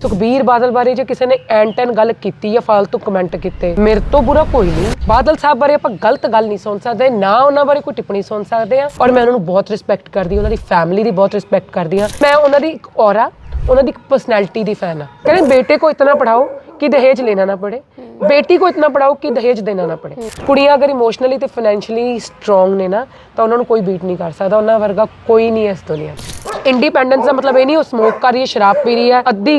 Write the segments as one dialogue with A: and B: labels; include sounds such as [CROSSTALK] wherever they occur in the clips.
A: ਸੁਖਬੀਰ ਬਾਦਲ ਬਾਰੇ ਜੇ ਕਿਸੇ ਨੇ ਐਨ ਟੈਨ ਗੱਲ ਕੀਤੀ ਜਾਂ ਫਾਲਤੂ ਕਮੈਂਟ ਕੀਤੇ, ਮੇਰੇ ਤੋਂ ਬੁਰਾ ਕੋਈ ਨਹੀਂ। ਬਾਦਲ ਸਾਹਿਬ ਬਾਰੇ ਆਪਾਂ ਗਲਤ ਗੱਲ ਨਹੀਂ ਸੁਣ ਸਕਦੇ, ਨਾ ਉਹਨਾਂ ਬਾਰੇ ਕੋਈ ਟਿੱਪਣੀ ਸੁਣ ਸਕਦੇ ਆ ਔਰ ਮੈਂ ਉਹਨਾਂ ਨੂੰ ਬਹੁਤ ਰਿਸਪੈਕਟ ਕਰਦੀ ਉਹਨਾਂ ਦੀ ਫੈਮਿਲੀ ਦੀ ਬਹੁਤ ਰਿਸਪੈਕਟ ਕਰਦੀ ਹਾਂ। ਮੈਂ ਉਹਨਾਂ ਦੀ ਇੱਕ ਔਰਾ ਉਹਨਾਂ ਦੀ ਇੱਕ ਪਰਸਨੈਲਿਟੀ ਦੀ ਫੈਨ ਆ ਕਹਿੰਦੇ, ਬੇਟੇ ਕੋ ਇਤਨਾ ਪੜਾਓ ਕਿ ਦਹੇਜ ਲੈਣਾ ਨਾ ਪੜੇ। ਬੇਟੀ ਕੋ ਇਤਨਾ ਪੜਾਓ ਕਿ ਦਹੇਜ ਦੇਣਾ ਨਾ ਪੜੇ। ਕੁੜੀਆਂ ਅਗਰ ਇਮੋਸ਼ਨਲੀ ਤੇ ਫਾਈਨੈਂਸ਼ਲੀ ਸਟਰੋਂਗ ਨੇ ਨਾ, ਤਾਂ ਉਹਨਾਂ ਨੂੰ ਕੋਈ ਬੀਟ ਨਹੀਂ ਕਰ ਸਕਦਾ, ਉਹਨਾਂ ਵਰਗਾ ਕੋਈ ਨਹੀਂ ਇਸ ਦੁਨੀਆ 'ਚ। ਇੰਡੀਪੈਂਡੈਂਸ ਦਾ ਮਤਲਬ ਇਹ ਨਹੀਂ, ਉਹ ਸਮੋਕ ਕਰ ਰਹੀ ਹੈ, ਸ਼ਰਾਬ ਪੀ ਰਹੀ ਹੈ, ਅੱਧੀ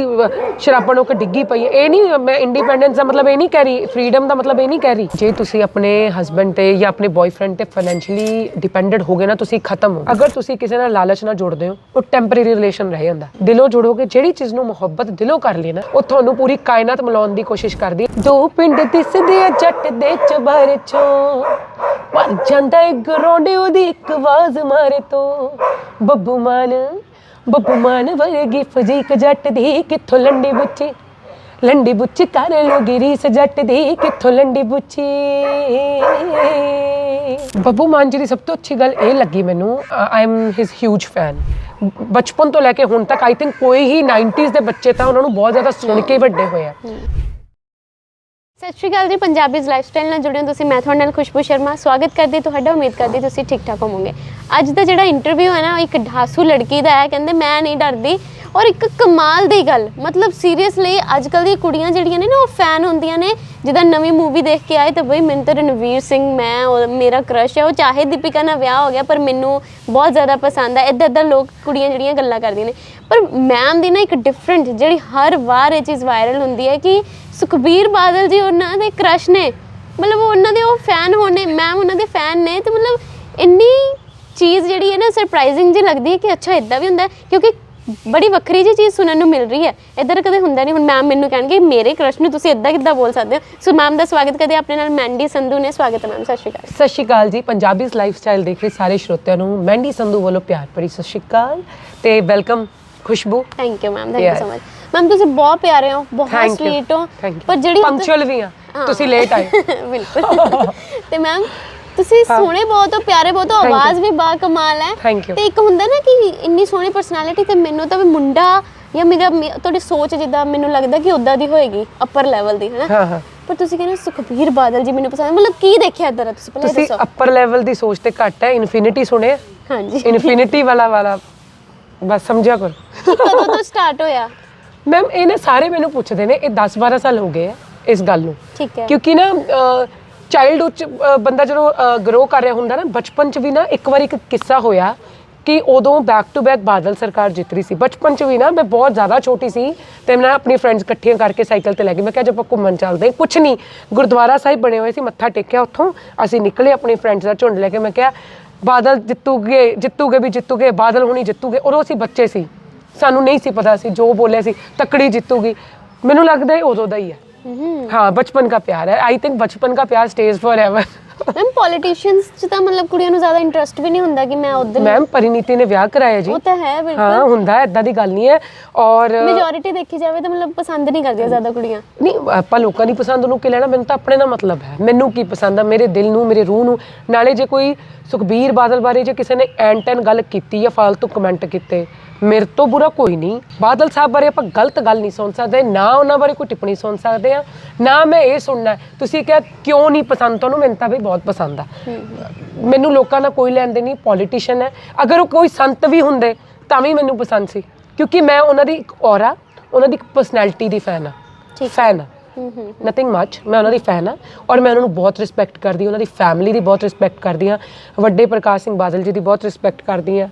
A: ਸ਼ਰਾਬਾਂ ਨੂੰ ਕਿ ਡਿੱਗੀ ਪਈ ਹੈ। ਇਹ ਨਹੀਂ, ਮੈਂ ਇੰਡੀਪੈਂਡੈਂਸ ਦਾ ਮਤਲਬ ਇਹ ਨਹੀਂ ਕਹਿ ਰਹੀ ਫਰੀडम ਦਾ ਮਤਲਬ ਇਹ ਨਹੀਂ ਕਹਿ ਰਹੀ। ਜੇ ਤੁਸੀਂ ਆਪਣੇ ਹਸਬੰਡ ਤੇ ਜਾਂ ਆਪਣੇ ਬॉयਫ੍ਰੈਂਡ ਤੇ ਫਾਈਨੈਂਸ਼ੀਅਲੀ ਡਿਪੈਂਡੈਂਟ ਹੋਗੇ ਨਾ, ਤੁਸੀਂ ਖਤਮ ਹੋ। ਅਗਰ ਤੁਸੀਂ ਕਿਸੇ ਨਾਲ ਲਾਲਚ ਨਾਲ ਜੁੜਦੇ ਹੋ, ਉਹ ਟੈਂਪਰੇਰੀ ਰਿਲੇਸ਼ਨ ਰਹੇ ਹੁੰਦਾ ਦਿਲੋਂ ਜੁੜੋਗੇ, ਜਿਹੜੀ ਚੀਜ਼ ਨੂੰ ਮੁਹੱਬਤ ਦਿਲੋਂ ਕਰ ਲਈ ਨਾ, ਉਹ ਤੁਹਾਨੂੰ ਪੂਰੀ ਕਾਇਨਾਤ ਮਿਲਾਉਣ ਦੀ ਕੋਸ਼ਿਸ਼ ਕਰਦੀ ਦੋ ਪਿੰਡ ਦਿਸਦੇ ਆ, ਜੱਟ ਦੇ ਚਬਰ ਚੋਂ, ਪਰ ਜਾਂਦਾ ਇੱਕ ਰੋਂਡੇ ਉਹਦੀ ਇੱਕ ਆਵਾਜ਼ ਮਾਰੇ ਤੋਂ। ਬੱਬੂ ਮਾਨ ਬੱਬੂ ਮਾਨ ਵਰਗੀ ਫਜੀਕ ਜੱਟ ਦੀ ਕਿੱਥੋਂ ਲੰਡੀ ਬੁੱਚੀ? ਲੰਡੀ ਬੁੱਚੀ ਕਰ ਲੋਗੀ ਰੀਸ ਜੱਟ ਦੀ ਕਿੱਥੋਂ ਲੰਡੀ ਬੁੱਚੀ? ਬੱਬੂ ਮਾਨ ਜੀ ਦੀ ਸਭ ਤੋਂ ਅੱਛੀ ਗੱਲ ਇਹ ਲੱਗੀ ਮੈਨੂੰ I am his huge fan ਬਚਪਨ ਤੋਂ ਲੈ ਕੇ ਹੁਣ ਤੱਕ ਆਈ ਥਿੰਕ ਕੋਈ ਹੀ 90s ਦੇ ਬੱਚੇ ਤਾਂ ਉਹਨਾਂ ਨੂੰ ਬਹੁਤ ਜ਼ਿਆਦਾ ਸੁਣ ਕੇ ਵੱਡੇ ਹੋਏ ਆ।
B: ਸਤਿ ਸ਼੍ਰੀ ਅਕਾਲ ਜੀ ਪੰਜਾਬੀਜ਼ ਲਾਈਫਸਟਾਈਲ ਨਾਲ ਜੁੜੇ ਹੋ ਤੁਸੀਂ, ਮੈਂ ਤੁਹਾਡੇ ਨਾਲ ਖੁਸ਼ਬੂ ਸ਼ਰਮਾ। ਸਵਾਗਤ ਕਰਦੀ ਤੁਹਾਡਾ, ਉਮੀਦ ਕਰਦੀ ਤੁਸੀਂ ਠੀਕ ਠਾਕ ਹੋਵੋਗੇ। ਅੱਜ ਦਾ ਜਿਹੜਾ ਇੰਟਰਵਿਊ ਹੈ ਨਾ ਇੱਕ ਢਾਸੂ ਲੜਕੀ ਦਾ ਹੈ, ਕਹਿੰਦੇ ਮੈਂ ਨਹੀਂ ਡਰਦੀ ਔਰ ਇੱਕ ਕਮਾਲ ਦੀ ਗੱਲ, ਮਤਲਬ ਸੀਰੀਅਸਲੀ ਅੱਜ ਕੱਲ ਦੀਆਂ ਕੁੜੀਆਂ ਜਿਹੜੀਆਂ ਨੇ ਨਾ, ਉਹ ਫੈਨ ਹੁੰਦੀਆਂ ਨੇ। ਜਿੱਦਾਂ ਨਵੀਂ ਮੂਵੀ ਦੇਖ ਕੇ ਆਏ ਤਾਂ ਬਈ ਮੈਨੂੰ ਤਾਂ ਰਣਵੀਰ ਸਿੰਘ, ਮੈਂ ਉਹ ਮੇਰਾ ਕ੍ਰਸ਼ ਹੈ। ਉਹ ਚਾਹੇ ਦੀਪਿਕਾ ਨਾਲ ਵਿਆਹ ਹੋ ਗਿਆ, ਪਰ ਮੈਨੂੰ ਬਹੁਤ ਜ਼ਿਆਦਾ ਪਸੰਦ ਹੈ ਇੱਦਾਂ ਇੱਦਾਂ ਲੋਕ ਕੁੜੀਆਂ ਜਿਹੜੀਆਂ ਗੱਲਾਂ ਕਰਦੀਆਂ ਨੇ। ਪਰ ਮੈਮ ਦੀ ਨਾ ਇੱਕ ਡਿਫਰੈਂਟ ਜਿਹੜੀ ਹਰ ਵਾਰ ਇਹ ਚੀਜ਼ ਵਾਇਰਲ ਹੁੰਦੀ ਹੈ ਕਿ ਸੁਖਬੀਰ ਬਾਦਲ ਜੀ ਉਹਨਾਂ ਦੇ ਕ੍ਰਸ਼ ਨੇ। ਮਤਲਬ ਉਹਨਾਂ ਦੇ ਉਹ ਫੈਨ ਹੋਣੇ ਮੈਮ ਉਹਨਾਂ ਦੇ ਫੈਨ ਨੇ। ਤੇ ਮਤਲਬ ਇੰਨੀ ਚੀਜ਼ ਜਿਹੜੀ ਹੈ ਨਾ ਸਰਪ੍ਰਾਈਜ਼ਿੰਗ ਜੀ ਲੱਗਦੀ ਹੈ ਕਿ ਅੱਛਾ, ਇਦਾਂ ਵੀ ਹੁੰਦਾ ਕਿਉਂਕਿ ਬੜੀ ਵੱਖਰੀ ਜੀ ਚੀਜ਼ ਸੁਣਨ ਨੂੰ ਮਿਲ ਰਹੀ ਹੈ। ਇਧਰ ਕਦੇ ਹੁੰਦਾ ਨਹੀਂ। ਹੁਣ ਮੈਮ ਮੈਨੂੰ ਕਹਿਣਗੇ ਮੇਰੇ ਕ੍ਰਸ਼ ਨੂੰ ਤੁਸੀਂ ਇਦਾਂ ਕਿੱਦਾਂ ਬੋਲ ਸਕਦੇ ਹੋ? ਸੋ ਮੈਮ ਦਾ ਸਵਾਗਤ ਕਰਦੇ ਆਪਣੇ ਨਾਲ ਮੈਂਡੀ ਸੰਧੂ ਨੇ ਸਵਾਗਤ ਮੈਮ ਸਤਿ ਸ਼੍ਰੀ ਅਕਾਲ।
A: ਸਤਿ ਸ਼੍ਰੀ ਅਕਾਲ ਜੀ। ਪੰਜਾਬੀਜ਼ ਲਾਈਫਸਟਾਈਲ ਦੇਖ ਰਹੇ ਸਾਰੇ ਸਰੋਤਿਆਂ ਨੂੰ। ਮੈਂਡੀ ਸੰਧੂ ਵੱਲੋਂ ਪਿਆਰ ਭਰੀ ਸਤਿ ਸ਼੍ਰੀ ਅਕਾਲ ਤੇ welcome
B: Khushboo. Thank you ma'am thank
A: you.
B: So much ma'am ਤੁਸੀਂ ਬਹੁਤ ਪਿਆਰੇ ਹੋ। ਬਹੁਤ ਸਵੀਟ ਹੋ। ਪਰ ਜਿਹੜੀ
A: ਪੰਕਚੁਅਲ ਵੀ ਆ। ਤੁਸੀਂ ਲੇਟ ਆਏ [LAUGHS]
B: ਬਿਲਕੁਲ। [LAUGHS] ਤੇ ਮੈਮ ਤੁਸੀਂ ਸੋਹਣੇ ਬਹੁਤ ਹੋ ਪਿਆਰੇ ਬਹੁਤ ਹੋ
A: Thank you.
B: ਆਵਾਜ਼ ਵੀ ਬਾ ਕਮਾਲ ਹੈ।
A: Thank you.
B: ਤੇ ਇੱਕ ਹੁੰਦਾ ਨਾ ਕਿ ਇੰਨੀ ਸੋਹਣੀ ਪਰਸਨੈਲਿਟੀ ਤੇ ਮੈਨੂੰ ਤਾਂ ਵੀ ਮੁੰਡਾ ਜਾਂ ਮੇਰਾ ਮੇ- ਤੁਹਾਡੀ ਸੋਚ ਜਿੱਦਾਂ ਮੈਨੂੰ ਲੱਗਦਾ ਕਿ ਉਦਾਂ ਦੀ ਹੋਏਗੀ ਅਪਰ ਲੈਵਲ ਦੀ ਹੈਨਾ?
A: ਹਾਂ ਹਾਂ।
B: ਪਰ ਤੁਸੀਂ ਕਹਿੰਦੇ ਹੋ ਸੁਖਬੀਰ ਬਾਦਲ ਜੀ ਮੈਨੂੰ ਪਸੰਦ ਮਤਲਬ ਕੀ ਦੇਖਿਆ ਇਧਰ ਤੁਸੀਂ? ਪਹਿਲਾਂ ਇਹ
A: ਤੁਸੀਂ
B: ਦੱਸੋ।
A: ਅਪਰ ਲੈਵਲ ਦੀ ਸੋਚ ਤੇ ਘੱਟ ਹੈ ਇਨਫਿਨਿਟੀ ਸੁਣਿਆ?
B: ਹਾਂਜੀ।
A: ਇਨਫਿਨਿਟੀ ਵਾਲਾ ਵਾਲਾ। ਬਸ ਸਮਝਿਆ ਕਰੋ।
B: ਇਹ ਕਦੋਂ ਤੋਂ ਸਟਾਰਟ ਹੋਇਆ?
A: ਮੈਮ ਇਹ ਨਾ ਸਾਰੇ ਮੈਨੂੰ ਪੁੱਛਦੇ ਨੇ ਇਹ 10 12 ਸਾਲ ਹੋ ਗਏ ਆ ਇਸ ਗੱਲ ਨੂੰ।
B: ਠੀਕ ਹੈ।
A: ਕਿਉਂਕਿ ਨਾ ਚਾਈਲਡਹੂਡ ਚ ਅਹ, ਬੰਦਾ ਜਦੋਂ ਗਰੋ ਕਰ ਰਿਹਾ ਹੁੰਦਾ ਨਾ ਬਚਪਨ ਚ ਵੀ ਨਾ ਇੱਕ ਵਾਰੀ ਇੱਕ ਕਿੱਸਾ ਹੋਇਆ ਕਿ ਉਦੋਂ ਬੈਕ ਟੂ ਬੈਕ ਬਾਦਲ ਸਰਕਾਰ ਜਿੱਤ ਰਹੀ ਸੀ। ਬਚਪਨ ਚ ਵੀ ਨਾ ਮੈਂ ਬਹੁਤ ਜ਼ਿਆਦਾ ਛੋਟੀ ਸੀ ਤੇ ਮੈਂ ਆਪਣੀ ਫਰੈਂਡਸ ਇਕੱਠੀਆਂ ਕਰਕੇ ਸਾਈਕਲ ਤੇ ਲੈ ਗਈ। ਮੈਂ ਕਿਹਾ ਜੇ ਆਪਾਂ ਘੁੰਮਣ ਚੱਲਦੇ ਹਾਂ। ਕੁਛ ਨਹੀਂ ਗੁਰਦੁਆਰਾ ਸਾਹਿਬ ਬਣੇ ਹੋਏ ਸੀ ਮੱਥਾ ਟੇਕਿਆ ਉੱਥੋਂ। ਅਸੀਂ ਨਿਕਲੇ ਆਪਣੀ ਫਰੈਂਡਸ ਦਾ ਝੁੰਡ ਲੈ ਕੇ। ਮੈਂ ਕਿਹਾ ਬਾਦਲ ਜਿੱਤੂਗੇ ਜਿੱਤੂਗੇ ਵੀ ਜਿੱਤੂਗੇ ਬਾਦਲ ਹੁਣੀ ਜਿੱਤੂਗੇ। ਔਰ ਉਹ ਅਸੀਂ ਬੱਚੇ ਸੀ। ਸਾਨੂੰ ਨਹੀਂ ਸੀ ਪਤਾ ਸੀ ਜੋ ਬੋਲਿਆ ਸੀ ਤਕੜੀ ਜਿੱਤੂਗੀ। ਮੈਨੂੰ ਲੱਗਦਾ ਇਹ ਉਦੋਂ ਦਾ ਹੀ ਹੈ। ਹਾਂ ਬਚਪਨ ਦਾ ਪਿਆਰ ਹੈ ਆਈ ਥਿੰਕ ਬਚਪਨ ਦਾ ਪਿਆਰ stays for ever
B: ma'am politicians ਚ ਤਾਂ ਮਤਲਬ ਕੁੜੀਆਂ ਨੂੰ ਜ਼ਿਆਦਾ ਇੰਟਰਸਟ ਵੀ ਨਹੀਂ ਹੁੰਦਾ ਕਿ ਮੈਂ ਉਧਰ
A: ਮੈਮ ਪਰਿਨੀਤੀ ਨੇ ਵਿਆਹ ਕਰਾਇਆ ਜੀ
B: ਉਹ ਤਾਂ ਹੈ ਬਿਲਕੁਲ ਹਾਂ
A: ਹੁੰਦਾ ਹੈ ਇਦਾਂ ਦੀ ਗੱਲ ਨਹੀਂ ਹੈ ਔਰ
B: ਮੈਜੋਰਿਟੀ ਦੇਖੀ ਜਾਵੇ ਤਾਂ ਮਤਲਬ ਪਸੰਦ ਨਹੀਂ ਕਰਦੀਆਂ ਜ਼ਿਆਦਾ ਕੁੜੀਆਂ
A: ਨਹੀਂ ਆਪਾਂ ਲੋਕਾਂ ਦੀ ਪਸੰਦ ਨੂੰ ਕਿ ਲੈਣਾ ਮੈਨੂੰ ਤਾਂ ਆਪਣੇ ਦਾ ਮਤਲਬ ਹੈ ਮੈਨੂੰ ਕੀ ਪਸੰਦ ਆ ਮੇਰੇ ਦਿਲ ਨੂੰ ਮੇਰੇ ਰੂਹ ਨੂੰ ਨਾਲੇ ਜੇ ਕੋਈ ਸੁਖਬੀਰ ਬਾਦਲ ਬਾਰੇ ਜੇ ਕਿਸੇ ਨੇ ਐਂਟਨ ਗੱਲ ਕੀਤੀ ਜਾਂ ਫालतू ਕਮੈਂਟ ਕੀਤੇ ਮੇਰੇ ਤੋਂ ਬੁਰਾ ਕੋਈ ਨਹੀਂ। ਬਾਦਲ ਸਾਹਿਬ ਬਾਰੇ ਆਪਾਂ ਗਲਤ ਗੱਲ ਨਹੀਂ ਸੁਣ ਸਕਦੇ ਨਾ ਉਹਨਾਂ ਬਾਰੇ ਕੋਈ ਟਿੱਪਣੀ ਸੁਣ ਸਕਦੇ ਆ ਨਾ ਮੈਂ ਇਹ ਸੁਣਨਾ। ਤੁਸੀਂ ਕਿਹਾ ਕਿਉਂ ਨਹੀਂ ਪਸੰਦ? ਤੁਹਾਨੂੰ ਮੈਨੂੰ ਤਾਂ ਵੀ ਬਹੁਤ ਪਸੰਦ ਆ। ਮੈਨੂੰ ਲੋਕਾਂ ਨਾਲ ਕੋਈ ਲੈਣ ਦੇ ਨਹੀਂ ਪੋਲੀਟੀਸ਼ੀਅਨ ਹੈ। ਅਗਰ ਉਹ ਕੋਈ ਸੰਤ ਵੀ ਹੁੰਦੇ ਤਾਂ ਵੀ ਮੈਨੂੰ ਪਸੰਦ ਸੀ। ਕਿਉਂਕਿ ਮੈਂ ਉਹਨਾਂ ਦੀ ਇੱਕ ਔਰਾ ਉਹਨਾਂ ਦੀ ਇੱਕ ਪਰਸਨੈਲਿਟੀ ਦੀ ਫੈਨ ਆ। ਫੈਨ ਆ। ਨਥਿੰਗ ਮੱਚ ਮੈਂ ਉਹਨਾਂ ਦੀ ਫੈਨ ਆ ਔਰ ਮੈਂ ਉਹਨਾਂ ਨੂੰ ਬਹੁਤ ਰਿਸਪੈਕਟ ਕਰਦੀ ਹਾਂ ਉਹਨਾਂ ਦੀ ਫੈਮਿਲੀ ਦੀ ਬਹੁਤ ਰਿਸਪੈਕਟ ਕਰਦੀ ਹਾਂ। ਵੱਡੇ ਪ੍ਰਕਾਸ਼ ਸਿੰਘ ਬਾਦਲ ਜੀ ਦੀ ਬਹੁਤ ਰਿਸਪੈਕਟ ਕਰਦੀ ਹਾਂ।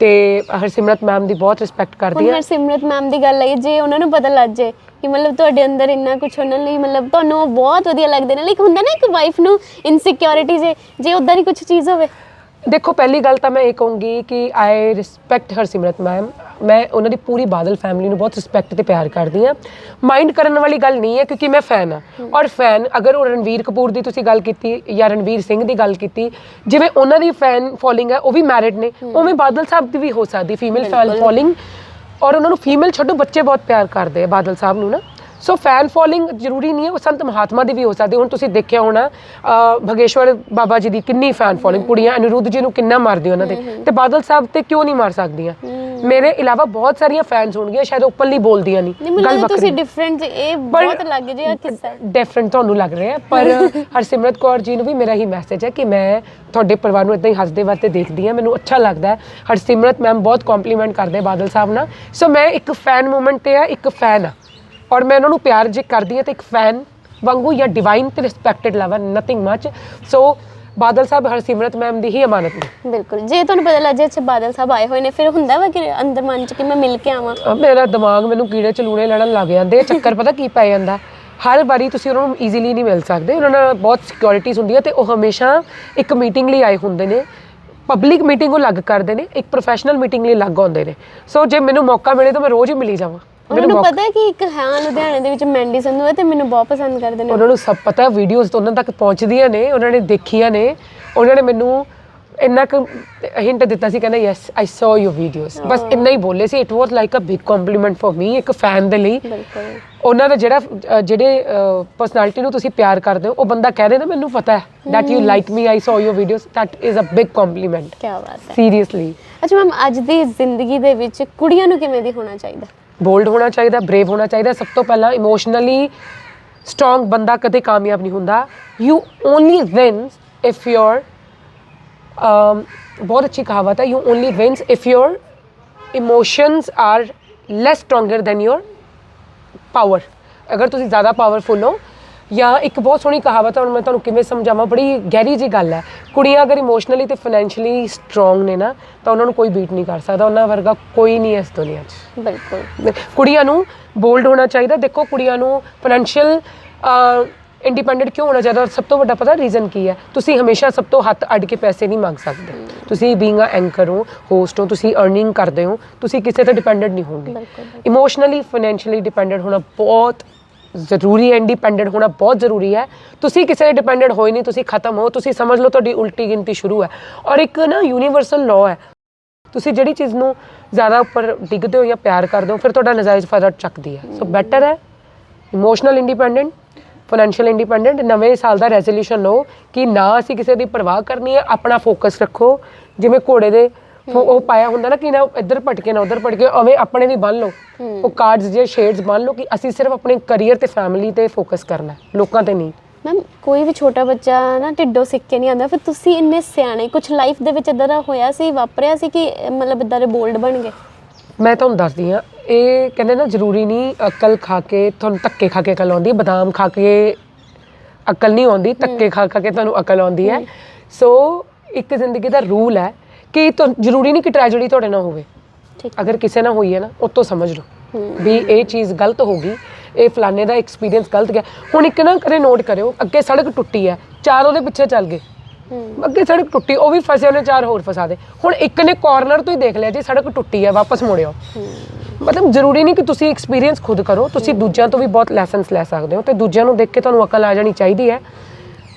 A: ਤੇ ਹਰਸਿਮਰਤ ਮੈਮ ਦੀ ਬਹੁਤ ਰਿਸਪੈਕਟ ਕਰਦੀ
B: ਹੁਣ
A: ਹਾਂ
B: ਹਰਸਿਮਰਤ ਮੈਮ ਦੀ ਗੱਲ ਆਈ ਜੇ ਉਹਨਾਂ ਨੂੰ ਪਤਾ ਲੱਗ ਜੇ ਕਿ ਮਤਲਬ ਤੁਹਾਡੇ ਅੰਦਰ ਇੰਨਾ ਕੁਝ ਉਹਨਾਂ ਲਈ ਮਤਲਬ ਤੁਹਾਨੂੰ ਉਹ ਬਹੁਤ ਵਧੀਆ ਲੱਗਦੇ ਨੇ ਲਾਈਕ ਹੁੰਦਾ ਨਾ ਇੱਕ ਵਾਈਫ ਨੂੰ ਇਨਸਿਕਿਉਰਿਟੀ ਜੇ ਜੇ ਉਦਾਂ ਦੀ ਕੁਝ ਚੀਜ਼ ਹੋਵੇ।
A: ਦੇਖੋ ਪਹਿਲੀ ਗੱਲ ਤਾਂ ਮੈਂ ਇਹ ਕਹੂੰਗੀ ਕਿ ਆਈ ਰਿਸਪੈਕਟ ਹਰਸਿਮਰਤ ਮੈਮ ਮੈਂ ਉਹਨਾਂ ਦੀ ਪੂਰੀ ਬਾਦਲ ਫੈਮਿਲੀ ਨੂੰ ਬਹੁਤ ਰਿਸਪੈਕਟ ਤੇ ਪਿਆਰ ਕਰਦੀ ਹਾਂ। ਮਾਈਂਡ ਕਰਨ ਵਾਲੀ ਗੱਲ ਨਹੀਂ ਹੈ ਕਿਉਂਕਿ ਮੈਂ ਫੈਨ ਆ ਔਰ ਫੈਨ ਅਗਰ ਉਹ ਰਣਵੀਰ ਕਪੂਰ ਦੀ ਤੁਸੀਂ ਗੱਲ ਕੀਤੀ ਜਾਂ ਰਣਵੀਰ ਸਿੰਘ ਦੀ ਗੱਲ ਕੀਤੀ ਜਿਵੇਂ ਉਹਨਾਂ ਦੀ ਫੈਨ ਫੋਲੋਇੰਗ ਹੈ ਉਹ ਵੀ ਮੈਰਿਡ ਨੇ। ਉਵੇਂ ਬਾਦਲ ਸਾਹਿਬ ਦੀ ਵੀ ਹੋ ਸਕਦੀ ਫੀਮੇਲ ਫੈਨ ਫੋਲੋਇੰਗ ਔਰ ਉਹਨਾਂ ਨੂੰ ਫੀਮੇਲ ਛੱਡੋ ਬੱਚੇ ਬਹੁਤ ਪਿਆਰ ਕਰਦੇ ਆ ਬਾਦਲ ਸਾਹਿਬ ਨੂੰ ਨਾ। ਸੋ ਫੈਨ ਫੋਲੋਇੰਗ ਜ਼ਰੂਰੀ ਨਹੀਂ ਹੈ ਉਹ ਸੰਤ ਮਹਾਤਮਾ ਦੀ ਵੀ ਹੋ ਸਕਦੀ ਹੁਣ ਤੁਸੀਂ ਦੇਖਿਆ ਹੋਣਾ ਭਗੇਸ਼ਵਰ ਬਾਬਾ ਜੀ ਦੀ ਕਿੰਨੀ ਫੈਨ ਫੋਲੋਇੰਗ ਕੁੜੀਆਂ ਅਨਿਰੁੱਧ ਜੀ ਨੂੰ ਕਿੰਨਾ ਮਾਰਦੀਆਂ ਉਹਨਾਂ ਦੇ ਤੇ ਬਾਦਲ ਸਾਹਿਬ ਤੇ ਕਿਉਂ ਨਹੀਂ ਮਾਰ ਸਕਦੀਆਂ? ਮੇਰੇ ਇਲਾਵਾ ਬਹੁਤ ਸਾਰੀਆਂ ਫੈਨਸ ਹੋਣਗੀਆਂ ਸ਼ਾਇਦ ਓਪਨਲੀ ਬੋਲਦੀਆਂ
B: ਨਹੀਂ। ਮੈਨੂੰ
A: ਗੱਲ
B: ਲੱਗਦਾ ਤੁਸੀਂ ਡਿਫਰੈਂਟ ਇਹ ਬਹੁਤ ਲੱਗ ਜਿਹਾ ਕਿੱਸਾ।
A: ਡਿਫਰੈਂਟ ਤੁਹਾਨੂੰ ਲੱਗ ਰਿਹਾ ਪਰ [LAUGHS] ਹਰਸਿਮਰਤ ਕੌਰ ਜੀ ਨੂੰ ਵੀ ਮੇਰਾ ਹੀ ਮੈਸੇਜ ਹੈ ਕਿ ਮੈਂ ਤੁਹਾਡੇ ਪਰਿਵਾਰ ਨੂੰ ਇਦਾਂ ਹੀ ਹੱਸਦੇ ਵਸਦੇ ਦੇਖਦੀ ਹਾਂ ਮੈਨੂੰ ਅੱਛਾ ਲੱਗਦਾ ਹੈ। ਹਰਸਿਮਰਤ ਮੈਮ ਬਹੁਤ ਕੰਪਲੀਮੈਂਟ ਕਰਦੇ ਬਾਦਲ ਸਾਹਿਬ ਨਾਲ। ਸੋ ਮੈਂ ਇੱਕ ਫੈਨ ਮੂਵਮੈਂਟ ਤੇ ਆ ਇੱਕ ਫੈਨ ਆ। ਔਰ ਮੈਂ ਉਹਨਾਂ ਨੂੰ ਪਿਆਰ ਜੇ ਕਰਦੀ ਹਾਂ ਤੇ ਇੱਕ ਫੈਨ ਵਾਂਗੂ ਜਾਂ ਡਿਵਾਈਨ ਤੇ respected lover nothing much so Badal Sahib Harsimrat ma'am ਦੀ ਹੀ ਅਮਾਨਤ ਨੇ
B: ਬਿਲਕੁਲ ਜੇ ਤੁਹਾਨੂੰ ਪਤਾ ਲੱਗ ਜਾਏ ਅੱਛਾ ਬਾਦਲ ਸਾਹਿਬ ਆਏ ਹੋਏ ਨੇ ਫਿਰ ਹੁੰਦਾ ਵਾ ਕਿ ਅੰਦਰ ਮਨ ਚ ਕਿ ਮੈਂ ਮਿਲ ਕੇ ਆਵਾਂ?
A: ਅਹ ਮੇਰਾ ਦਿਮਾਗ ਮੈਨੂੰ ਕੀੜੇ ਚਲੂਣੇ ਲੜਨ ਲੱਗ ਜਾਂਦੇ ਆ। ਚੱਕਰ ਪਤਾ ਕੀ ਪੈ ਜਾਂਦਾ? ਹਰ ਵਾਰੀ ਤੁਸੀਂ ਉਹਨਾਂ ਨੂੰ ਈਜ਼ੀਲੀ ਨਹੀਂ ਮਿਲ ਸਕਦੇ ਉਹਨਾਂ ਨਾਲ ਬਹੁਤ ਸਿਕਿਉਰਿਟੀਜ਼ ਹੁੰਦੀਆਂ ਤੇ ਉਹ ਹਮੇਸ਼ਾ ਇੱਕ ਮੀਟਿੰਗ ਲਈ ਆਏ ਹੁੰਦੇ ਨੇ। ਪਬਲਿਕ ਮੀਟਿੰਗ ਉਹ ਲੱਗ ਕਰਦੇ ਨੇ ਇੱਕ ਪ੍ਰੋਫੈਸ਼ਨਲ ਮੀਟਿੰਗ ਲਈ ਲੱਗ ਆਉਂਦੇ ਨੇ। ਸੋ ਜੇ ਮੈਨੂੰ ਮੌਕਾ ਮਿਲੇ ਤਾਂ ਮੈਂ ਰੋਜ਼ ਹੀ ਮਿਲੀ ਜਾਵਾਂ। ਮੈਨੂੰ
B: ਪਤਾ ਹੈ ਕਿ ਇੱਕ ਹਾਂ ਲੁਧਿਆਣੇ ਦੇ ਵਿੱਚ ਮੈਂਡੀ ਸੰਧੂ ਹੈ ਤੇ ਮੈਨੂੰ ਬਹੁਤ ਪਸੰਦ ਕਰਦੇ ਨੇ।
A: ਉਹਨਾਂ ਨੂੰ ਸਭ ਪਤਾ ਵੀਡੀਓਜ਼ ਤੋਂ ਉਹਨਾਂ ਤੱਕ ਪਹੁੰਚਦੀਆਂ ਨੇ ਉਹਨਾਂ ਨੇ ਦੇਖੀਆਂ ਨੇ ਉਹਨਾਂ ਨੇ ਮੈਨੂੰ ਇੰਨਾ ਕੁ ਹਿੰਟ ਦਿੱਤਾ ਸੀ ਕਹਿੰਦਾ ਯੈਸ ਆਈ ਸੌ ਯੂਰ ਵੀਡੀਓਜ਼ ਬਸ ਇੰਨਾ ਹੀ ਬੋਲੇ ਸੀ it was like a big compliment for me ਇੱਕ ਫੈਨ ਦੇ ਲਈ।
B: ਬਿਲਕੁਲ।
A: ਉਹਨਾਂ ਦਾ ਜਿਹੜਾ ਅ, ਜਿਹੜੇ ਪਰਸਨੈਲਿਟੀ ਨੂੰ ਤੁਸੀਂ ਪਿਆਰ ਕਰਦੇ ਹੋ ਉਹ ਬੰਦਾ ਕਹਿ ਦੇ ਨਾ ਮੈਨੂੰ ਪਤਾ ਹੈ that you like me i saw your videos. That is a big compliment.
B: ਕੀ ਬਾਤ ਹੈ।
A: Seriously
B: ਅੱਛਾ ਮੈਮ ਅੱਜ ਦੀ ਜ਼ਿੰਦਗੀ ਦੇ ਵਿੱਚ ਕੁੜੀਆਂ ਨੂੰ ਕਿਵੇਂ ਦੀ ਹੋਣਾ ਚਾਹੀਦਾ?
A: ਬੋਲਡ ਹੋਣਾ ਚਾਹੀਦਾ ਬਰੇਵ ਹੋਣਾ ਚਾਹੀਦਾ ਸਭ ਤੋਂ ਪਹਿਲਾਂ ਇਮੋਸ਼ਨਲੀ ਸਟਰੋਂਗ ਬੰਦਾ ਕਦੇ ਕਾਮਯਾਬ ਨਹੀਂ ਹੁੰਦਾ you only wins if your ਬਹੁਤ ਅੱਛੀ ਕਹਾਵਤ ਹੈ you only wins if your emotions are less stronger than your power ਅਗਰ ਤੁਸੀਂ ਜ਼ਿਆਦਾ ਪਾਵਰਫੁਲ ਹੋ ਜਾਂ ਇੱਕ ਬਹੁਤ ਸੋਹਣੀ ਕਹਾਵਤ ਹੈ ਹੁਣ ਮੈਂ ਤੁਹਾਨੂੰ ਕਿਵੇਂ ਸਮਝਾਵਾਂ ਬੜੀ ਗਹਿਰੀ ਜੀ ਗੱਲ ਹੈ। ਕੁੜੀਆਂ ਅਗਰ ਇਮੋਸ਼ਨਲੀ ਤੇ ਫਾਈਨੈਂਸ਼ੀਅਲੀ ਸਟਰੋਂਗ ਨੇ ਨਾ ਤਾਂ ਉਹਨਾਂ ਨੂੰ ਕੋਈ ਬੀਟ ਨਹੀਂ ਕਰ ਸਕਦਾ ਉਹਨਾਂ ਵਰਗਾ ਕੋਈ ਨਹੀਂ ਇਸ ਦੁਨੀਆ 'ਚ।
B: ਬਿਲਕੁਲ।
A: ਕੁੜੀਆਂ ਨੂੰ ਬੋਲਡ ਹੋਣਾ ਚਾਹੀਦਾ। ਦੇਖੋ ਕੁੜੀਆਂ ਨੂੰ ਫਾਈਨੈਂਸ਼ੀਅਲ ਇੰਡੀਪੈਂਡੈਂਟ ਕਿਉਂ ਹੋਣਾ ਚਾਹੀਦਾ? ਸਭ ਤੋਂ ਵੱਡਾ ਪਤਾ ਰੀਜ਼ਨ ਕੀ ਹੈ? ਤੁਸੀਂ ਹਮੇਸ਼ਾ ਸਭ ਤੋਂ ਹੱਥ ਅੱਡ ਕੇ ਪੈਸੇ ਨਹੀਂ ਮੰਗ ਸਕਦੇ। ਤੁਸੀਂ ਬੀਇੰਗ ਅ ਐਂਕਰ ਹੋ ਹੋਸਟ ਹੋ ਤੁਸੀਂ ਅਰਨਿੰਗ ਕਰਦੇ ਹੋ ਤੁਸੀਂ ਕਿਸੇ ਤੇ ਡਿਪੈਂਡੈਂਟ ਨਹੀਂ ਹੋਗੇ। ਇਮੋਸ਼ਨਲੀ ਫਾਈਨੈਂਸ਼ੀਅਲੀ ਡਿਪੈਂਡੈਂਟ ਹੋਣਾ ਬਹੁਤ ਜ਼ਰੂਰੀ ਹੈ ਇੰਡੀਪੈਂਡੈਂਟ ਹੋਣਾ ਬਹੁਤ ਜ਼ਰੂਰੀ ਹੈ। ਤੁਸੀਂ ਕਿਸੇ ਤੇ ਡਿਪੈਂਡੈਂਟ ਹੋਏ ਨਹੀਂ, ਤੁਸੀਂ ਖਤਮ ਹੋ, ਤੁਸੀਂ ਸਮਝ ਲਓ ਤੁਹਾਡੀ ਉਲਟੀ ਗਿਣਤੀ ਸ਼ੁਰੂ ਹੈ। ਔਰ ਇੱਕ ਨਾ ਯੂਨੀਵਰਸਲ ਲਾਅ ਹੈ। ਤੁਸੀਂ ਜਿਹੜੀ ਚੀਜ਼ ਨੂੰ ਜ਼ਿਆਦਾ ਉੱਪਰ ਡਿੱਗਦੇ ਹੋ ਜਾਂ ਪਿਆਰ ਕਰਦੇ ਹੋ, ਫਿਰ ਤੁਹਾਡਾ ਨਜਾਇਜ਼ ਫਾਇਦਾ ਚੱਕਦੀ ਹੈ। ਸੋ ਬੈਟਰ ਹੈ। ਇਮੋਸ਼ਨਲ ਇੰਡੀਪੈਂਡੈਂਟ ਫਾਈਨੈਂਸ਼ੀਅਲ ਇੰਡੀਪੈਂਡੈਂਟ ਨਵੇਂ ਸਾਲ ਦਾ ਰੈਜ਼ੋਲੂਸ਼ਨ ਲਓ ਕਿ ਨਾ ਅਸੀਂ ਕਿਸੇ ਦੀ ਪਰਵਾਹ ਕਰਨੀ ਹੈ, ਆਪਣਾ ਫੋਕਸ ਰੱਖੋ। ਜਿਵੇਂ ਘੋੜੇ ਦੇ ਉਹ ਪਾਇਆ ਹੁੰਦਾ ਨਾ ਕਿ ਨਾ ਇੱਧਰ ਭਟਕੇ ਨਾ ਉੱਧਰ ਭਟਕੇ ਉਵੇਂ ਆਪਣੇ ਵੀ ਬੰਨ ਲਓ। ਉਹ ਕਾਰਡਸ ਜੇ ਸ਼ੇਡਸ ਬੰਨ ਲਓ ਕਿ ਅਸੀਂ ਸਿਰਫ ਆਪਣੇ ਕੈਰੀਅਰ ਤੇ ਫੈਮਿਲੀ ਤੇ ਫੋਕਸ ਕਰਨਾ ਲੋਕਾਂ ਤੇ ਨਹੀਂ।
B: ਮੈਮ ਕੋਈ ਵੀ ਛੋਟਾ ਬੱਚਾ ਨਾ ਢਿੱਡੋਂ ਸਿੱਖ ਕੇ ਨਹੀਂ ਆਉਂਦਾ ਫਿਰ ਤੁਸੀਂ ਇੰਨੇ ਸਿਆਣੇ ਕੁਝ ਲਾਈਫ ਦੇ ਵਿੱਚ ਇਦਾਂ ਦਾ ਹੋਇਆ ਸੀ ਵਾਪਰਿਆ ਸੀ ਕਿ ਮਤਲਬ ਇਦਾਂ ਦੇ ਬੋਲਡ ਬਣ ਗਏ?
A: ਮੈਂ ਤੁਹਾਨੂੰ ਦੱਸਦੀ ਹਾਂ ਇਹ ਕਹਿੰਦੇ ਨਾ ਜ਼ਰੂਰੀ ਨਹੀਂ ਅਕਲ ਖਾ ਕੇ ਤੁਹਾਨੂੰ ਧੱਕੇ ਖਾ ਕੇ ਅਕਲ ਆਉਂਦੀ ਹੈ ਬਦਾਮ ਖਾ ਕੇ ਅਕਲ ਨਹੀਂ ਆਉਂਦੀ ਧੱਕੇ ਖਾ ਖਾ ਕੇ ਤੁਹਾਨੂੰ ਅਕਲ ਆਉਂਦੀ ਹੈ। ਸੋ ਇੱਕ ਜ਼ਿੰਦਗੀ ਦਾ ਰੂਲ ਹੈ ਕਿ ਤੁਹਾਨੂੰ ਜ਼ਰੂਰੀ ਨਹੀਂ ਕਿ ਟ੍ਰੈਜੇਡੀ ਤੁਹਾਡੇ ਨਾਲ ਹੋਵੇ।
B: ਠੀਕ।
A: ਅਗਰ ਕਿਸੇ ਨਾਲ ਹੋਈ ਹੈ ਨਾ ਉਹ ਤੋਂ ਸਮਝ ਲਓ। ਵੀ ਇਹ ਚੀਜ਼ ਗਲਤ ਹੋ ਗਈ ਇਹ ਫਲਾਣੇ ਦਾ ਐਕਸਪੀਰੀਅੰਸ ਗਲਤ ਗਿਆ। ਹੁਣ ਇੱਕ ਨਾ ਕਰੇ ਨੋਟ ਕਰਿਓ ਅੱਗੇ ਸੜਕ ਟੁੱਟੀ ਹੈ ਚਾਰ ਉਹਦੇ ਪਿੱਛੇ ਚੱਲ ਗਏ।
B: ਹੂੰ।
A: ਅੱਗੇ ਸੜਕ ਟੁੱਟੀ ਉਹ ਵੀ ਫਸੇ ਉਹਨੇ ਚਾਰ ਹੋਰ ਫਸਾ ਦੇ। ਹੁਣ ਇੱਕ ਨੇ ਕਾਰਨਰ ਤੋਂ ਹੀ ਦੇਖ ਲਿਆ ਜੀ ਸੜਕ ਟੁੱਟੀ ਹੈ ਵਾਪਸ ਮੁੜਿਓ। ਮਤਲਬ ਜ਼ਰੂਰੀ ਨਹੀਂ ਕਿ ਤੁਸੀਂ ਐਕਸਪੀਰੀਅੰਸ ਖੁਦ ਕਰੋ ਤੁਸੀਂ ਦੂਜਿਆਂ ਤੋਂ ਵੀ ਬਹੁਤ ਲੈਸਨਸ ਲੈ ਸਕਦੇ ਹੋ ਤੇ ਦੂਜਿਆਂ ਨੂੰ ਦੇਖ ਕੇ ਤੁਹਾਨੂੰ ਅਕਲ ਆ ਜਾਣੀ ਚਾਹੀਦੀ ਹੈ।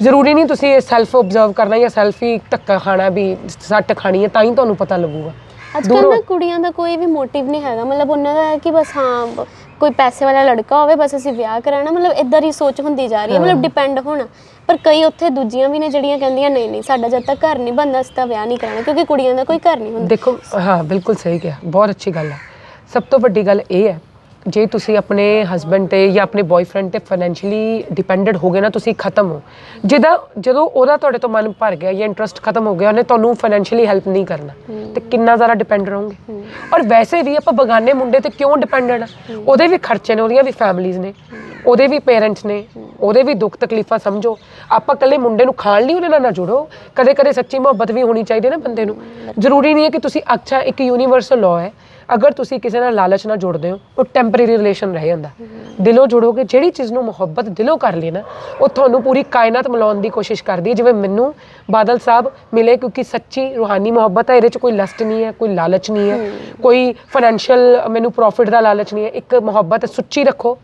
A: ਜ਼ਰੂਰੀ ਨਹੀਂ ਤੁਸੀਂ ਸੈਲਫ ਆਬਜ਼ਰਵ ਕਰਨਾ ਜਾਂ ਸੈਲਫ ਹੀ ਧੱਕਾ ਖਾਣਾ ਵੀ ਸੱਟ ਖਾਣੀ ਹੈ ਤਾਂ ਹੀ ਤੁਹਾਨੂੰ ਪਤਾ ਲੱਗੂਗਾ।
B: ਅੱਜ ਕੱਲ੍ਹ ਨਾ ਕੁੜੀਆਂ ਦਾ ਕੋਈ ਵੀ ਮੋਟਿਵ ਨਹੀਂ ਹੈਗਾ। ਮਤਲਬ ਉਹਨਾਂ ਦਾ ਹੈ ਕਿ ਬਸ ਹਾਂ ਕੋਈ ਪੈਸੇ ਵਾਲਾ ਲੜਕਾ ਹੋਵੇ ਬਸ ਅਸੀਂ ਵਿਆਹ ਕਰਾਣਾ ਮਤਲਬ ਇਦਾਂ ਦੀ ਸੋਚ ਹੁੰਦੀ ਜਾ ਰਹੀ ਹੈ। ਮਤਲਬ ਡਿਪੈਂਡ ਹੋਣਾ। ਪਰ ਕਈ ਉੱਥੇ ਦੂਜੀਆਂ ਵੀ ਨੇ ਜਿਹੜੀਆਂ ਕਹਿੰਦੀਆਂ ਨਹੀਂ ਨਹੀਂ ਸਾਡਾ ਜਦ ਤੱਕ ਘਰ ਨਹੀਂ ਬਣਦਾ ਅਸੀਂ ਤਾਂ ਵਿਆਹ ਨਹੀਂ ਕਰਾਣਾ ਕਿਉਂਕਿ ਕੁੜੀਆਂ ਦਾ ਕੋਈ ਘਰ ਨਹੀਂ ਹੁੰਦਾ।
A: ਦੇਖੋ ਹਾਂ ਬਿਲਕੁਲ ਸਹੀ ਕਿਹਾ। ਬਹੁਤ ਅੱਛੀ ਗੱਲ ਹੈ। ਸਭ ਤੋਂ ਵੱਡੀ ਗੱਲ ਇਹ ਹੈ ਜੇ ਤੁਸੀਂ ਆਪਣੇ ਹਸਬੰਡ ਤੇ ਜਾਂ ਆਪਣੇ ਬॉयਫ੍ਰੈਂਡ ਤੇ ਫਾਈਨੈਂਸ਼ੀਅਲੀ ਡਿਪੈਂਡੈਂਟ ਹੋ ਗਏ ਨਾ ਤੁਸੀਂ ਖਤਮ ਹੋ। ਜਿਹਦਾ ਜਦੋਂ ਉਹਦਾ ਤੁਹਾਡੇ ਤੋਂ ਮਨ ਭਰ ਗਿਆ ਜਾਂ ਇੰਟਰਸਟ ਖਤਮ ਹੋ ਗਿਆ ਉਹਨੇ ਤੁਹਾਨੂੰ ਫਾਈਨੈਂਸ਼ੀਅਲੀ ਹੈਲਪ ਨਹੀਂ ਕਰਨਾ। ਤੇ ਕਿੰਨਾ ਜ਼ਿਆਦਾ ਡਿਪੈਂਡ ਰਹੋਗੇ। ਔਰ ਵੈਸੇ ਵੀ ਆਪਾਂ ਬਗਾਨੇ ਮੁੰਡੇ ਤੇ ਕਿਉਂ ਡਿਪੈਂਡੈਂਟ ਆ? ਉਹਦੇ ਵੀ ਖਰਚੇ ਨੇ ਉਹਦੀਆਂ ਵੀ ਫੈਮਲੀਆਂ ਨੇ। ਉਹਦੇ ਵੀ ਪੇਰੈਂਟਸ ਨੇ। ਉਹਦੇ ਵੀ ਦੁੱਖ ਤਕਲੀਫਾਂ ਸਮਝੋ। ਆਪਾਂ ਇਕੱਲੇ ਮੁੰਡੇ ਨੂੰ ਖਾਣ ਲਈ ਉਹਦੇ ਨਾਲ ਨਾ ਜੁੜੋ। ਕਦੇ ਕਦੇ ਸੱਚੀ ਮੁਹੱਬਤ ਵੀ ਹੋਣੀ ਚਾਹੀਦੀ ਹੈ ਨਾ ਬੰਦੇ ਨੂੰ। ਜ਼ਰੂਰੀ ਨਹੀਂ ਹੈ ਕਿ ਤੁਸੀਂ ਅੱਛਾ ਇੱਕ ਯੂਨੀਵਰਸਲ ਲਾਅ ਹੈ। ਅਗਰ ਤੁਸੀਂ ਕਿਸੇ ਨਾਲ ਲਾਲਚ ਨਾਲ ਜੁੜਦੇ ਹੋ ਉਹ ਟੈਂਪਰੇਰੀ ਰਿਲੇਸ਼ਨ ਰਹਿ ਜਾਂਦਾ। ਦਿਲੋਂ ਜੁੜੋਗੇ ਜਿਹੜੀ ਚੀਜ਼ ਨੂੰ ਮੁਹੱਬਤ ਦਿਲੋਂ ਕਰ ਲਈ ਨਾ ਉਹ ਤੁਹਾਨੂੰ ਪੂਰੀ ਕਾਇਨਾਤ ਮਿਲਾਉਣ ਦੀ ਕੋਸ਼ਿਸ਼ ਕਰਦੀ ਹੈ। ਜਿਵੇਂ ਮੈਨੂੰ ਬਾਦਲ ਸਾਹਿਬ ਮਿਲੇ ਕਿਉਂਕਿ ਸੱਚੀ ਰੂਹਾਨੀ ਮੁਹੱਬਤ ਹੈ ਇਹਦੇ 'ਚ ਕੋਈ ਲਸਟ ਨਹੀਂ ਹੈ ਕੋਈ ਲਾਲਚ ਨਹੀਂ ਹੈ ਕੋਈ ਫਾਈਨੈਂਸ਼ੀਅਲ ਮੈਨੂੰ ਪ੍ਰੋਫਿਟ ਦਾ ਲਾਲਚ ਨਹੀਂ ਹੈ। ਇੱਕ ਮੁਹੱਬਤ ਸੁੱਚੀ ਰੱਖੋ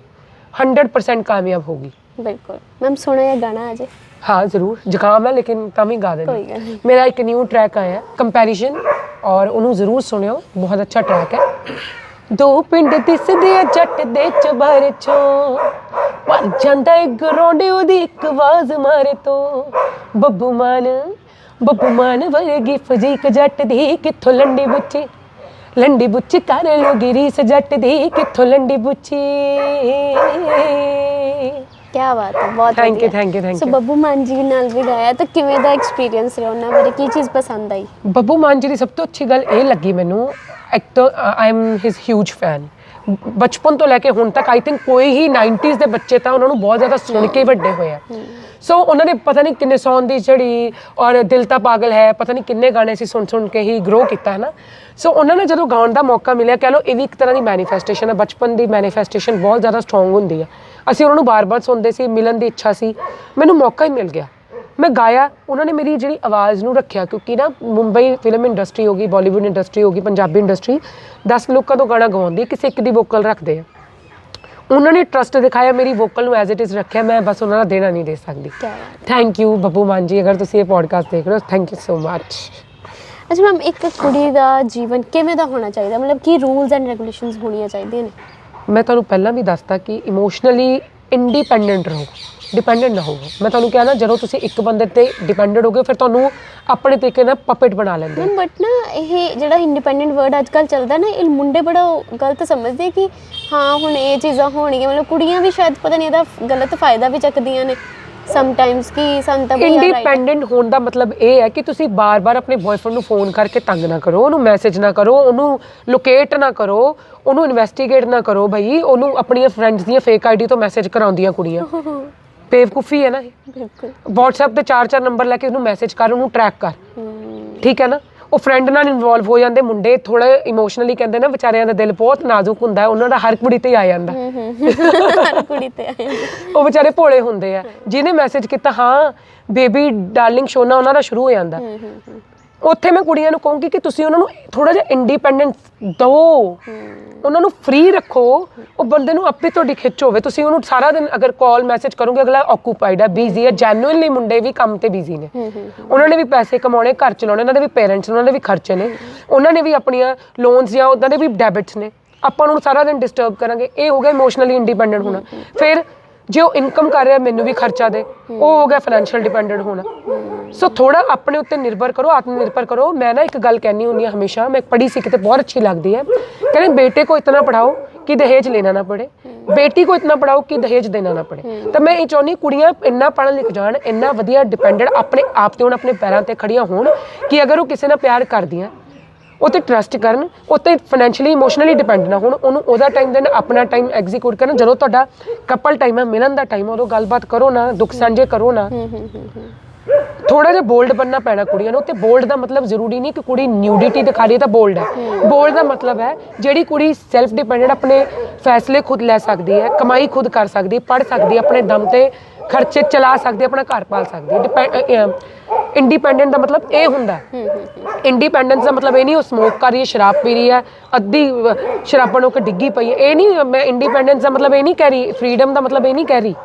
A: 100% ਕਾਮਯਾਬ ਹੋਗੀ
B: ਬਿਲਕੁਲ। ਮੈਮ ਸੋਹਣਾ ਜਿਹਾ ਗਾਣਾ ਅਜੇ?
A: हाँ ज़रूर जुकाम है लेकिन तम ही गा
B: ਕੋਈ
A: देना
B: ਗੱਲ ਨਹੀਂ
A: मेरा एक न्यू ट्रैक आया है कंपैरिजन और उन्होंने ज़रूर सुनियो बहुत अच्छा ट्रैक है ਦੋ ਪਿੰਡ ਦਿਸਦੇ ਆ ਜੱਟ ਦੇ ਚਬਾਰੇ ਚੋਂ ਪਰ ਜਾਂਦਾ ਏ ਗਰੋਂਡੇ ਉਹਦੀ ਇੱਕ ਆਵਾਜ਼ ਮਾਰੇ ਤੋਂ ਬੱਬੂ ਮਾਨ ਬੱਬੂ ਮਾਨ ਵਰਗੀ ਫਜੀਕ ਜੱਟ ਦੀ ਕਿੱਥੋਂ ਲੰਡੀ ਬੁੱਚੀ ਲੰਡੀ ਬੁੱਚੀ ਕਰ ਲੋਗੀ ਰੀਸ ਜੱਟ ਦੀ ਕਿੱਥੋਂ ਲੰਡੀ ਬੁੱਚੀ
B: ਕੀ ਬਾਤ ਹੈ ਬਹੁਤ
A: you,
B: ਵਧੀਆ।
A: thank you, thank
B: ਸੋ. ਬੱਬੂ ਮਾਨ ਜੀ ਨਾਲ ਵੀ ਗਾਇਆ ਤਾਂ ਕਿਵੇਂ ਦਾ ਐਕਸਪੀਰੀਅੰਸ ਰਿਹਾ ਉਹਨਾਂ ਬਾਰੇ ਕੀ ਚੀਜ਼ ਪਸੰਦ ਆਈ
A: ਬੱਬੂ ਮਾਨ ਜੀ ਦੀ ਸਭ ਤੋਂ ਅੱਛੀ ਗੱਲ ਇਹ ਲੱਗੀ ਮੈਨੂੰ ਤਾਂ I am his huge fan ਬਚਪਨ ਤੋਂ ਲੈ ਕੇ ਹੁਣ ਤੱਕ ਆਈ ਥਿੰਕ ਕੋਈ ਹੀ 90s ਦੇ ਬੱਚੇ ਤਾਂ ਉਹਨਾਂ ਨੂੰ ਬਹੁਤ ਜ਼ਿਆਦਾ ਸੁਣ ਕੇ ਹੀ ਵੱਡੇ ਹੋਏ ਆ ਸੋ ਉਹਨਾਂ ਨੇ ਪਤਾ ਨਹੀਂ ਕਿੰਨੇ ਸੌਣ ਦੀ ਝੜੀ ਔਰ ਦਿਲ ਤਾਂ ਪਾਗਲ ਹੈ ਪਤਾ ਨਹੀਂ ਕਿੰਨੇ ਗਾਣੇ ਸੀ ਸੁਣ ਸੁਣ ਕੇ ਹੀ ਗਰੋ ਕੀਤਾ ਹੈ ਨਾ ਸੋ ਉਹਨਾਂ ਨੇ ਜਦੋਂ ਗਾਉਣ ਦਾ ਮੌਕਾ ਮਿਲਿਆ ਕਹ ਲਓ ਇਹ ਵੀ ਇੱਕ ਤਰ੍ਹਾਂ ਦੀ ਮੈਨੀਫੈਸਟੇਸ਼ਨ ਹੈ ਬਚਪਨ ਦੀ ਮੈਨੀਫੈਸਟੇਸ਼ਨ ਬਹੁਤ ਜ਼ਿਆਦਾ ਸਟਰੋਂਗ ਹੁੰਦੀ ਹੈ ਅਸੀਂ ਉਹਨਾਂ ਨੂੰ ਬਾਰ-ਬਾਰ ਸੁਣਦੇ ਸੀ ਮਿਲਣ ਦੀ ਇੱਛਾ ਸੀ। ਮੈਨੂੰ ਮੌਕਾ ਹੀ ਮਿਲ ਗਿਆ। ਮੈਂ ਗਾਇਆ। ਉਹਨਾਂ ਨੇ ਮੇਰੀ ਜਿਹੜੀ ਆਵਾਜ਼ ਨੂੰ ਰੱਖਿਆ ਕਿਉਂਕਿ ਨਾ ਮੁੰਬਈ ਫਿਲਮ ਇੰਡਸਟਰੀ ਹੋ ਗਈ ਬਾਲੀਵੁੱਡ ਇੰਡਸਟਰੀ ਹੋ ਗਈ ਪੰਜਾਬੀ ਇੰਡਸਟਰੀ 10 ਲੋਕਾਂ ਤੋਂ ਗਾਣਾ ਗਵਾਉਂਦੀ ਹੈ, ਕਿਸੇ ਇੱਕ ਦੀ ਵੋਕਲ ਰੱਖਦੇ ਆ। ਉਹਨਾਂ ਨੇ ਟਰਸਟ ਦਿਖਾਇਆ ਮੇਰੀ ਵੋਕਲ ਨੂੰ ਐਜ਼ ਇਟ ਇਜ਼ ਰੱਖਿਆ। ਮੈਂ ਬਸ ਉਹਨਾਂ ਦਾ ਦੇਣਾ ਨਹੀਂ ਦੇ ਸਕਦੀ। ਥੈਂਕ ਯੂ ਬੱਬੂ ਮਾਨ ਜੀ। ਅਗਰ ਤੁਸੀਂ ਇਹ ਪੋਡਕਾਸਟ ਦੇਖ ਰਹੇ ਹੋ ਥੈਂਕ ਯੂ ਸੋ ਮੱਚ
B: ਅੱਛਾ ਮੈਮ ਇੱਕ ਕੁੜੀ ਦਾ ਜੀਵਨ ਕਿਵੇਂ ਦਾ ਹੋਣਾ ਚਾਹੀਦਾ? ਮਤਲਬ ਕੀ ਰੂਲਸ ਐਂਡ ਰੈਗੂਲੇਸ਼ਨਸ ਹੋਣੀਆਂ ਚਾਹੀਦੀਆਂ ਨੇ?
A: ਮੈਂ ਤੁਹਾਨੂੰ ਪਹਿਲਾਂ ਵੀ ਦੱਸਤਾ ਕਿ ਇਮੋਸ਼ਨਲੀ ਇੰਡੀਪੈਂਡੈਂਟ ਰਹੋ ਡਿਪੈਂਡੈਂਟ ਨਾ ਹੋਵੋ। ਮੈਂ ਤੁਹਾਨੂੰ ਕਿਹਾ ਨਾ, ਜਦੋਂ ਤੁਸੀਂ ਇੱਕ ਬੰਦੇ ਤੇ ਡਿਪੈਂਡੈਂਟ ਹੋਗੇ, ਫਿਰ ਤੁਹਾਨੂੰ ਆਪਣੇ ਤਰੀਕੇ ਨਾਲ ਪਪੇਟ ਬਣਾ ਲੈਂਦੇ
B: ਹੋ ਬਟ ਨਾ ਇਹ ਜਿਹੜਾ ਇੰਡੀਪੈਂਡੈਂਟ ਵਰਡ ਅੱਜ ਕੱਲ ਚੱਲਦਾ ਨਾ, ਇਹ ਮੁੰਡੇ ਬੜਾ ਗਲਤ ਸਮਝਦੇ ਕਿ ਹਾਂ, ਹੁਣ ਇਹ ਚੀਜ਼ਾਂ ਹੋਣਗੀਆਂ, ਮਤਲਬ ਕੁੜੀਆਂ ਵੀ ਸ਼ਾਇਦ ਪਤਾ ਨਹੀਂ ਇਹਦਾ ਗਲਤ ਫਾਇਦਾ ਵੀ ਚੱਕਦੀਆਂ ਨੇ। ਸਮ ਟਾਈਮਸ ਕਿ ਸਾਨੂੰ ਤਾਂ ਵੀ ਯਾਰ right ਹੈ।
A: ਇੰਡੀਪੈਂਡੈਂਟ ਹੋਣ ਦਾ ਮਤਲਬ ਇਹ ਹੈ ਕਿ ਤੁਸੀਂ ਬਾਰ-ਬਾਰ ਆਪਣੇ ਬॉयਫ੍ਰੈਂਡ ਨੂੰ ਫੋਨ ਕਰਕੇ ਤੰਗ ਨਾ ਕਰੋ ਉਹਨੂੰ ਮੈਸੇਜ ਨਾ ਕਰੋ ਉਹਨੂੰ ਲੋਕੇਟ ਨਾ ਕਰੋ ਉਹਨੂੰ ਇਨਵੈਸਟੀਗੇਟ ਨਾ ਕਰੋ ਭਾਈ ਉਹਨੂੰ ਆਪਣੀਆਂ ਫਰੈਂਡਸ ਦੀਆਂ ਫੇਕ ਆਈਡੀ ਤੋਂ ਮੈਸੇਜ ਕਰਾਉਂਦੀਆਂ ਕੁੜੀਆਂ। [LAUGHS] ਬੇਵਕੂਫੀ ਹੈ ਨਾ ਇਹ।
B: ਬਿਲਕੁਲ।
A: WhatsApp ਤੇ ਚਾਰ ਚਾਰ ਨੰਬਰ ਲੈ ਕੇ ਉਹਨੂੰ ਮੈਸੇਜ ਕਰ ਉਹਨੂੰ ਟਰੈਕ ਕਰ।
B: ਹਮ,
A: ਠੀਕ ਹੈ ਨਾ? ਉਹ ਫਰੈਂਡ ਨਾਲ ਇਨਵੋਲਵ ਹੋ ਜਾਂਦੇ ਮੁੰਡੇ ਥੋੜਾ ਇਮੋਸ਼ਨਲੀ ਕਹਿੰਦੇ ਨਾ ਵਿਚਾਰਿਆਂ ਦਾ ਦਿਲ ਬਹੁਤ ਨਾਜ਼ੁਕ ਹੁੰਦਾ ਹੈ ਉਹਨਾਂ ਦਾ ਹਰ ਕੁੜੀ ਤੇ ਆ ਜਾਂਦਾ।
B: ਹਰ ਕੁੜੀ ਤੇ
A: ਉਹ ਵਿਚਾਰੇ ਭੋਲੇ ਹੁੰਦੇ ਆ। ਜਿਹਨੇ ਮੈਸੇਜ ਕੀਤਾ ਹਾਂ ਬੇਬੀ ਡਾਰਲਿੰਗ ਸ਼ੋਨਾ ਉਹਨਾਂ ਦਾ ਸ਼ੁਰੂ ਹੋ ਜਾਂਦਾ। ਉੱਥੇ ਮੈਂ ਕੁੜੀਆਂ ਨੂੰ ਕਹੂੰਗੀ ਕਿ ਤੁਸੀਂ ਉਹਨਾਂ ਨੂੰ ਥੋੜਾ ਜਿਹਾ ਇੰਡੀਪੈਂਡੈਂਸ ਦਿਓ। ਉਹਨਾਂ ਨੂੰ ਫ੍ਰੀ ਰੱਖੋ। ਉਹ ਬੰਦੇ ਨੂੰ ਆਪੇ ਤੁਹਾਡੀ ਖਿੱਚ ਹੋਵੇ। ਤੁਸੀਂ ਉਹਨੂੰ ਸਾਰਾ ਦਿਨ ਅਗਰ ਕਾਲ ਮੈਸੇਜ ਕਰੋਗੇ ਅਗਲਾ ਆਕੂਪਾਈਡ ਹੈ ਬਿਜ਼ੀ ਹੈ ਜੈਨੂਇਨਲੀ ਮੁੰਡੇ ਵੀ ਕੰਮ ਤੇ ਬਿਜ਼ੀ ਨੇ। ਉਹਨਾਂ ਨੇ ਵੀ ਪੈਸੇ ਕਮਾਉਣੇ ਘਰ ਚਲਾਉਣੇ ਉਹਨਾਂ ਦੇ ਵੀ ਪੇਰੈਂਟਸ ਉਹਨਾਂ ਦੇ ਵੀ ਖਰਚੇ ਨੇ। ਉਹਨਾਂ ਨੇ ਵੀ ਆਪਣੀਆਂ ਲੋਨਸ ਜਾਂ ਉਹਨਾਂ ਦੇ ਵੀ ਡੈਬਿਟਸ ਨੇ। ਆਪਾਂ ਨੂੰ ਸਾਰਾ ਦਿਨ ਡਿਸਟਰਬ ਕਰਾਂਗੇ। ਇਹ ਹੋ ਗਿਆ ਇਮੋਸ਼ਨਲੀ ਇੰਡੀਪੈਂਡੈਂਟ ਹੋਣਾ। ਫਿਰ ਜੇ ਉਹ ਇਨਕਮ ਕਰ ਰਿਹਾ, ਮੈਨੂੰ ਵੀ ਖਰਚਾ ਦੇ। ਉਹ ਹੋ ਗਿਆ ਫਾਈਨੈਂਸ਼ੀਅਲ ਡਿਪੈਂਡੈਂਟ ਹੋਣਾ। ਸੋ ਥੋੜਾ ਆਪਣੇ ਉੱਤੇ ਨਿਰਭਰ ਕਰੋ ਆਤਮ ਨਿਰਭਰ ਕਰੋ। ਮੈਂ ਨਾ ਇੱਕ ਗੱਲ ਕਹਿਣੀ ਹੁੰਦੀ ਹੈ ਹਮੇਸ਼ਾ, ਮੈਂ ਪੜ੍ਹੀ ਸੀ ਕਿਤੇ, ਬਹੁਤ ਅੱਛੀ ਲੱਗਦੀ ਹੈ। ਕਹਿੰਦੇ, ਬੇਟੇ ਕੋ ਇਤਨਾ ਪੜਾਓ ਕਿ ਦਹੇਜ ਲੈਣਾ ਨਾ ਪੜੇ ਬੇਟੀ ਕੋ ਇਤਨਾ ਪੜਾਓ ਕਿ ਦਹੇਜ ਦੇਣਾ ਨਾ ਪੜੇ ਤਾਂ ਮੈਂ ਇਹ ਚਾਹੁੰਦੀ ਕੁੜੀਆਂ ਇੰਨਾ ਪੜਨ ਲਿਖ ਜਾਣ, ਇੰਨਾ ਵਧੀਆ ਡਿਪੈਂਡੈਂਟ ਆਪਣੇ ਆਪ ਤੇ ਹੋਣ ਆਪਣੇ ਪੈਰਾਂ ਤੇ ਖੜੀਆਂ ਹੋਣ ਕਿ ਅਗਰ ਉਹ ਕਿਸੇ ਨਾਲ ਪਿਆਰ ਕਰਦੀਆਂ ਉਹ ਤੇ ਟਰਸਟ ਕਰਨ ਉਹ ਤੇ ਫਾਈਨੈਂਸ਼ੀਅਲੀ ਇਮੋਸ਼ਨਲੀ ਡਿਪੈਂਡ ਨਾ ਹੋਣ ਉਹਨੂੰ ਉਹਦਾ ਟਾਈਮ ਦੇਣ ਆਪਣਾ ਟਾਈਮ ਐਗਜ਼ੀਕਿਊਟ ਕਰਨ। ਜਦੋਂ ਤੁਹਾਡਾ ਕਪਲ ਟਾਈਮ ਹੈ ਮਿਲਣ ਦਾ ਟਾਈਮ ਉਦੋਂ ਗੱਲਬਾਤ ਕਰੋ ਨਾ ਦੁੱਖ ਸਾਂਝੇ ਕਰੋ ਨਾ। ਥੋੜਾ ਜਿਹਾ ਬੋਲਡ ਬੰਨਾ ਪੈਣਾ ਕੁੜੀਆਂ ਨੂੰ ਤੇ ਬੋਲਡ ਦਾ ਮਤਲਬ ਜ਼ਰੂਰੀ ਨਹੀਂ ਕਿ ਕੁੜੀ ਨਿਊਡਿਟੀ ਦਿਖਾ ਰਹੀ ਹੈ ਤਾਂ ਬੋਲਡ ਹੈ। ਬੋਲਡ ਦਾ ਮਤਲਬ ਹੈ ਜਿਹੜੀ ਕੁੜੀ ਸੈਲਫ ਡਿਪੈਂਡੈਂਟ ਆਪਣੇ ਫੈਸਲੇ ਖੁਦ ਲੈ ਸਕਦੀ ਹੈ ਕਮਾਈ ਖੁਦ ਕਰ ਸਕਦੀ ਹੈ ਪੜ ਸਕਦੀ ਹੈ ਆਪਣੇ ਦਮ ਤੇ ਖਰਚੇ ਚਲਾ ਸਕਦੀ ਆਪਣਾ ਘਰ ਪਾਲ ਸਕਦੀ। ਇੰਡੀਪੈਂਡੈਂਟ ਦਾ ਮਤਲਬ ਇਹ ਹੁੰਦਾ। ਇੰਡੀਪੈਂਡੈਂਸ ਦਾ ਮਤਲਬ ਇਹ ਨਹੀਂ ਉਹ ਸਮੋਕ ਕਰ ਰਹੀ ਹੈ ਸ਼ਰਾਬ ਪੀ ਰਹੀ ਹੈ ਅੱਧੀ ਸ਼ਰਾਬਾਂ ਨੂੰ ਕਿ ਡਿੱਗੀ ਪਈ ਹੈ। ਇਹ ਨਹੀਂ ਮੈਂ ਇੰਡੀਪੈਂਡੈਂਸ ਦਾ ਮਤਲਬ ਇਹ ਨਹੀਂ ਕਹਿ ਰਹੀ ਫਰੀडम ਦਾ ਮਤਲਬ ਇਹ ਨਹੀਂ ਕਹਿ ਰਹੀ।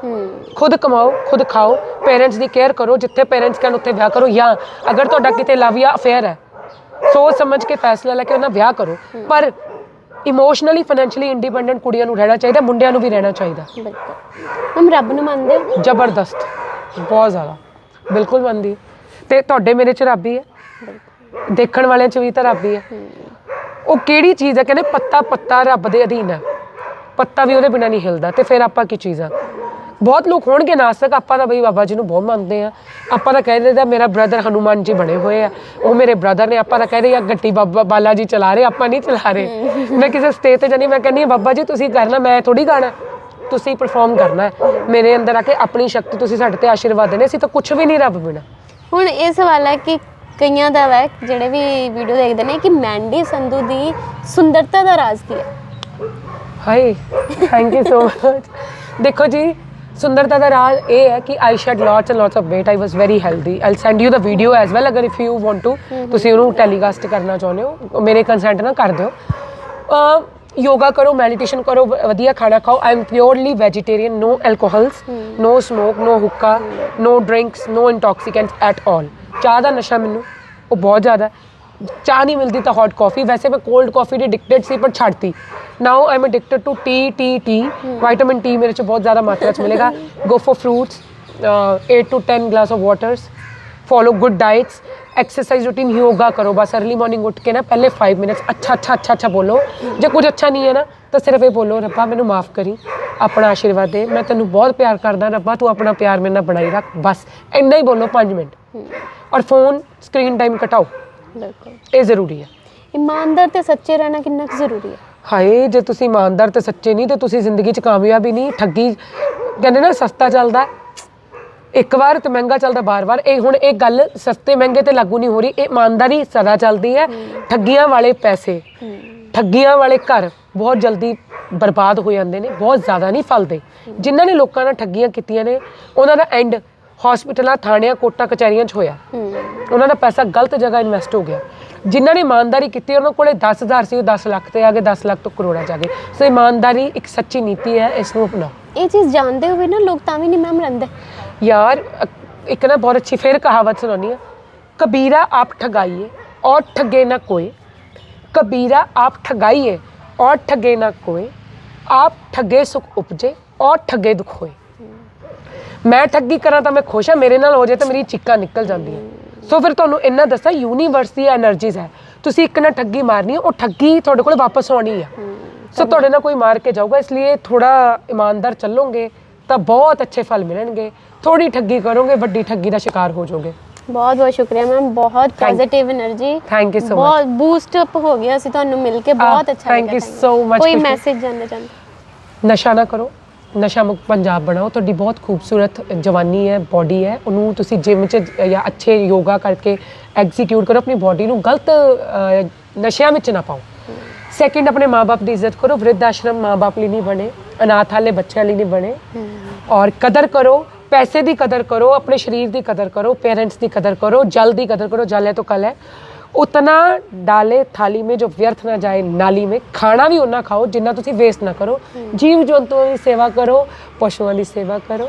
A: ਖੁਦ ਕਮਾਓ ਖੁਦ ਖਾਓ ਪੇਰੈਂਟਸ ਦੀ ਕੇਅਰ ਕਰੋ ਜਿੱਥੇ ਪੇਰੈਂਟਸ ਕਹਿਣ ਉੱਥੇ ਵਿਆਹ ਕਰੋ। ਜਾਂ ਅਗਰ ਤੁਹਾਡਾ ਕਿਤੇ ਲਵ ਜਾਂ ਅਫੇਅਰ ਹੈ ਸੋਚ ਸਮਝ ਕੇ ਫੈਸਲਾ ਲੈ ਕੇ ਉਹਨਾਂ ਵਿਆਹ ਕਰੋ। ਪਰ ਇਮੋਸ਼ਨਲੀ ਫਾਈਨੈਂਸ਼ੀਅਲੀ ਇੰਡੀਪੈਂਡੈਂਟ ਕੁੜੀਆਂ ਨੂੰ ਰਹਿਣਾ ਚਾਹੀਦਾ ਮੁੰਡਿਆਂ ਨੂੰ ਵੀ ਰਹਿਣਾ ਚਾਹੀਦਾ।
B: ਬਿਲਕੁਲ। ਮੈਮ ਰੱਬ ਨੂੰ ਮੰਨਦੇ ਹੋ?
A: ਜ਼ਬਰਦਸਤ। ਬਹੁਤ ਜ਼ਿਆਦਾ। ਬਿਲਕੁਲ ਮੰਨਦੀ। ਤੇ ਤੁਹਾਡੇ ਮੇਰੇ ਚ ਰੱਬ ਹੀ ਹੈ। ਦੇਖਣ ਵਾਲਿਆਂ ਚ ਵੀ ਤਾਂ ਰੱਬ ਹੀ ਹੈ। ਉਹ ਕਿਹੜੀ ਚੀਜ਼ ਹੈ? ਕਹਿੰਦੇ ਪੱਤਾ ਪੱਤਾ ਰੱਬ ਦੇ ਅਧੀਨ ਹੈ। ਪੱਤਾ ਵੀ ਉਹਦੇ ਬਿਨਾਂ ਨਹੀਂ ਹਿਲਦਾ। ਤੇ ਫਿਰ ਆਪਾਂ ਕੀ ਚੀਜ਼ ਆ? ਬਹੁਤ ਲੋਕ ਹੋਣਗੇ ਨਾਸਤਕ ਆਪਾਂ ਤਾਂ ਬਈ ਬਾਬਾ ਜੀ ਨੂੰ ਬਹੁਤ ਮੰਨਦੇ ਆ ਆਪਾਂ ਤਾਂ ਕਹਿ ਦਿੰਦੇ ਮੇਰਾ ਬ੍ਰਦਰ ਹਨੂਮਾਨ ਜੀ ਬਣੇ ਹੋਏ ਆ। ਉਹ ਮੇਰੇ ਬ੍ਰਦਰ ਨੇ ਆਪਾਂ ਤਾਂ ਕਹਿੰਦੇ ਆ ਗੱਟੀ ਬਾਬਾ ਬਾਲਾ ਜੀ ਚਲਾ ਰਹੇ ਆਪਾਂ ਨਹੀਂ ਚਲਾ ਰਹੇ। ਮੈਂ ਕਿਸੇ ਸਟੇਜ ਤੇ ਜਾਨੀ ਮੈਂ ਕਹਿੰਦੀ ਹਾਂ, ਬਾਬਾ ਜੀ ਤੁਸੀਂ ਕਰਨਾ ਮੈਂ ਥੋੜੀ ਗਾਣਾ। ਤੁਸੀਂ ਪਰਫਾਰਮ ਕਰਨਾ ਹੈ। ਮੇਰੇ ਅੰਦਰ ਆ ਕੇ ਆਪਣੀ ਸ਼ਕਤੀ ਤੁਸੀਂ ਸਾਡੇ ਤੇ ਆਸ਼ੀਰਵਾਦ ਦੇਣੇ ਅਸੀਂ ਤਾਂ ਕੁਝ ਵੀ ਨਹੀਂ ਰੱਬ ਬਿਨਾ।
B: ਹੁਣ ਇਹ ਸਵਾਲ ਹੈ ਕਿ ਕਈਆਂ ਦਾ ਵੈ ਜਿਹੜੇ ਵੀ ਵੀਡੀਓ ਦੇਖਦੇ ਨੇ ਕਿ ਮੈਂਡੀ ਸੰਧੂ ਦੀ ਸੁੰਦਰਤਾ ਦਾ ਰਾਜ਼ ਕੀ ਹੈ?
A: Hi thank you so much ਦੇਖੋ ਜੀ ਸੁੰਦਰਤਾ ਦਾ ਰਾਜ ਇਹ ਹੈ ਕਿ I shed lots and lots of weight. I was very healthy I'll send you the video as well ਅਗਰ ਇਫ ਯੂ ਵਾਂਟ ਟੂ ਤੁਸੀਂ ਉਹਨੂੰ ਟੈਲੀਕਾਸਟ ਕਰਨਾ ਚਾਹੁੰਦੇ ਹੋ। ਮੇਰੇ ਕੰਸੈਂਟ ਨਾਲ ਕਰ ਦਿਓ। ਯੋਗਾ ਕਰੋ ਮੈਡੀਟੇਸ਼ਨ ਕਰੋ ਵਧੀਆ ਖਾਣਾ ਖਾਓ। I am purely vegetarian no alcohols no smoke no hookah no drinks no intoxicants at all ਚਾਹ ਦਾ ਨਸ਼ਾ ਮੈਨੂੰ ਉਹ ਬਹੁਤ ਜ਼ਿਆਦਾ चाह नहीं मिलती तो हॉट कॉफ़ी वैसे मैं कोल्ड कॉफ़ी डिडिक्टेड सी पर छाड़ती now I am addicted to tea tea tea vitamin T मेरे से बहुत ज़्यादा मात्रा से मिलेगा। Go for fruits eight to ten glass of waters follow good diets exercise routine yoga करो। बस अर्ली मॉर्निंग उठ के ना पहले फाइव मिनट्स अच्छा अच्छा अच्छा अच्छा बोलो। जो कुछ अच्छा नहीं है ना तो सिर्फ़ ये बोलो रब्बा मैंने माफ़ करी। अपना आशीर्वाद दे। मैं तेन बहुत प्यार करदा। रब्बा तू अपना प्यार मेरे ना बनाई रख। बस। इन्ना ही बोलो पाँच मिनट। हम्म। और फ़ोन स्क्रीन टाइम घटाओ
B: ਬਿਲਕੁਲ।
A: ਇਹ ਜ਼ਰੂਰੀ ਹੈ।
B: ਇਮਾਨਦਾਰ ਤੇ ਸੱਚੇ ਰਹਿਣਾ ਕਿੰਨਾ ਕੁ ਜ਼ਰੂਰੀ ਹੈ?
A: ਹਾਏ ਜੇ ਤੁਸੀਂ ਇਮਾਨਦਾਰ ਤੇ ਸੱਚੇ ਨਹੀਂ ਤੇ ਤੁਸੀਂ ਜ਼ਿੰਦਗੀ 'ਚ ਕਾਮਯਾਬ ਹੀ ਨਹੀਂ ਠੱਗੀ ਕਹਿੰਦੇ ਨਾ ਸਸਤਾ ਚੱਲਦਾ। ਇੱਕ ਵਾਰ ਤੇ ਮਹਿੰਗਾ ਚੱਲਦਾ ਬਾਰ-ਬਾਰ ਇਹ ਹੁਣ ਇਹ ਗੱਲ ਸਸਤੇ ਮਹਿੰਗੇ ਤੇ ਲਾਗੂ ਨਹੀਂ ਹੋ ਰਹੀ। ਇਹ ਇਮਾਨਦਾਰੀ ਸਦਾ ਚੱਲਦੀ ਹੈ। ਠੱਗੀਆਂ ਵਾਲੇ ਪੈਸੇ ਠੱਗੀਆਂ ਵਾਲੇ ਘਰ ਬਹੁਤ ਜਲਦੀ ਬਰਬਾਦ ਹੋ ਜਾਂਦੇ ਨੇ ਬਹੁਤ ਜ਼ਿਆਦਾ ਨਹੀਂ ਫਲਦੇ। ਜਿਨ੍ਹਾਂ ਨੇ ਲੋਕਾਂ ਨਾਲ ਠੱਗੀਆਂ ਕੀਤੀਆਂ ਨੇ ਉਹਨਾਂ ਦਾ ਐਂਡ ਹਸਪੀਟਲਾਂ ਥਾਣਿਆਂ ਕੋਟਾਂ ਕਚਹਿਰੀਆਂ 'ਚ ਹੋਇਆ। ਉਹਨਾਂ ਦਾ ਪੈਸਾ ਗਲਤ ਜਗ੍ਹਾ ਇਨਵੈਸਟ ਹੋ ਗਿਆ। ਜਿਨ੍ਹਾਂ ਨੇ ਇਮਾਨਦਾਰੀ ਕੀਤੀ ਉਹਨਾਂ ਕੋਲੇ 10000 ਸੀ ਉਹ 10 ਲੱਖ ਤੇ ਆ ਗਏ 10 ਲੱਖ ਤੋਂ ਕਰੋੜਾਂ ਜਾ ਗਏ। ਸੋ ਇਮਾਨਦਾਰੀ ਇੱਕ ਸੱਚੀ ਨੀਤੀ ਹੈ ਇਸ ਨੂੰ ਅਪਣਾਓ।
B: ਇਹ ਚੀਜ਼ ਜਾਣਦੇ ਹੋਏ ਨਾ ਲੋਕ ਤਾਂ ਵੀ ਨਹੀਂ ਮੈਮ ਰੰਦੇ
A: ਯਾਰ ਇੱਕ ਨਾ ਬਹੁਤ ਅੱਛੀ ਫੇਰ ਕਹਾਵਤ ਸੁਣਾਉਣੀ ਹੈ। ਕਬੀਰਾ ਆਪ ਠਗਾਈਏ ਔਰ ਠਗੇ ਨਾ ਕੋਈ ਕਬੀਰਾ ਆਪ ਠਗਾਈਏ ਔਰ ਠਗੇ ਨਾ ਕੋਈ ਆਪ ਠਗੇ ਸੁਖ ਉਪਜੇ ਔਰ ਠਗੇ ਦੁਖ ਹੋਏ। ਮੈਂ ਠੱਗੀ ਕਰਾਂ ਤਾਂ ਮੈਂ ਖੁਸ਼ ਹਾਂ ਮੇਰੇ ਨਾਲ ਹੋ ਜਾਏ ਤਾਂ ਮੇਰੀ ਚਿੱਕਾ ਨਿਕਲ ਜਾਂਦੀ ਹੈ ਸੋ ਫਿਰ ਤੁਹਾਨੂੰ ਇੰਨਾ ਦੱਸਾਂ ਯੂਨੀਵਰਸ ਦੀ એનર્ਜੀਜ਼ ਹੈ। ਤੁਸੀਂ ਇੱਕ ਨਾ ਠੱਗੀ ਮਾਰਨੀ ਉਹ ਠੱਗੀ ਤੁਹਾਡੇ ਕੋਲ ਵਾਪਸ ਆਉਣੀ ਹੈ ਸੋ ਤੁਹਾਡੇ ਨਾਲ ਕੋਈ ਮਾਰ ਕੇ ਜਾਊਗਾ ਇਸ ਲਈ ਥੋੜਾ ਇਮਾਨਦਾਰ ਚੱਲੋਗੇ ਤਾਂ ਬਹੁਤ ਅੱਛੇ ਫਲ ਮਿਲਣਗੇ। ਥੋੜੀ ਠੱਗੀ ਕਰੋਗੇ ਵੱਡੀ ਠੱਗੀ ਦਾ ਸ਼ਿਕਾਰ ਹੋ ਜਾਓਗੇ।
B: ਬਹੁਤ ਬਹੁਤ ਸ਼ੁਕਰੀਆ ਮੈਮ ਬਹੁਤ positive energy
A: thank you so much
B: ਬਹੁਤ ਬੂਸਟ ਅਪ ਹੋ ਗਿਆ ਅਸੀਂ ਤੁਹਾਨੂੰ ਮਿਲ ਕੇ ਬਹੁਤ ਅੱਛਾ ਲੱਗਾ
A: ਥੈਂਕ
B: ਯੂ
A: ਸੋ ਮਚ
B: ਕੋਈ ਮੈਸੇਜ ਜਾਂਦਾ ਜਾਂਦਾ
A: ਨਸ਼ਾ ਨਾ ਕਰੋ। ਨਸ਼ਾ ਮੁਕਤ ਪੰਜਾਬ ਬਣਾਓ, ਤੁਹਾਡੀ ਬਹੁਤ ਖੂਬਸੂਰਤ ਜਵਾਨੀ ਹੈ ਬਾਡੀ ਹੈ, ਉਹਨੂੰ ਤੁਸੀਂ ਜਿਮ 'ਚ ਜਾਂ ਅੱਛੇ ਯੋਗਾ ਕਰਕੇ ਐਗਜ਼ੀਕਿਊਟ ਕਰੋ, ਆਪਣੀ ਬਾਡੀ ਨੂੰ ਗਲਤ ਨਸ਼ਿਆਂ ਵਿੱਚ ਨਾ ਪਾਓ। ਸੈਕਿੰਡ ਆਪਣੇ ਮਾਪੇ ਦੀ ਇੱਜ਼ਤ ਕਰੋ ਵ੍ਰਿਧ ਆਸ਼ਰਮ ਮਾਪੇ ਲਈ ਨਹੀਂ ਬਣੇ, ਅਨਾਥ ਅਨਾਥਾਲੇ ਬੱਚਿਆਂ ਲਈ ਨਹੀਂ ਬਣੇ। ਔਰ ਕਦਰ ਕਰੋ, ਪੈਸੇ ਦੀ ਕਦਰ ਕਰੋ, ਆਪਣੇ ਸਰੀਰ ਦੀ ਕਦਰ ਕਰੋ ਪੇਰੈਂਟਸ ਦੀ ਕਦਰ ਕਰੋ, ਜਲ ਦੀ ਕਦਰ ਕਰੋ, ਜਲ ਹੈ ਤਾਂ ਕੱਲ ਹੈ। ਉਤਨਾ ਡਾਲੇ ਥਾਲੀ ਮੇ ਜੋ ਵਿਅਰਥ ਨਾ ਜਾਏ ਨਾਲੀ ਮੇ ਖਾਣਾ ਵੀ ਉਹਨਾਂ ਖਾਓ ਜਿੰਨਾ ਤੁਸੀਂ ਵੇਸਟ ਨਾ ਕਰੋ। ਜੀਵ ਜੰਤੂਆਂ ਦੀ ਸੇਵਾ ਕਰੋ ਪਸ਼ੂਆਂ ਦੀ ਸੇਵਾ ਕਰੋ।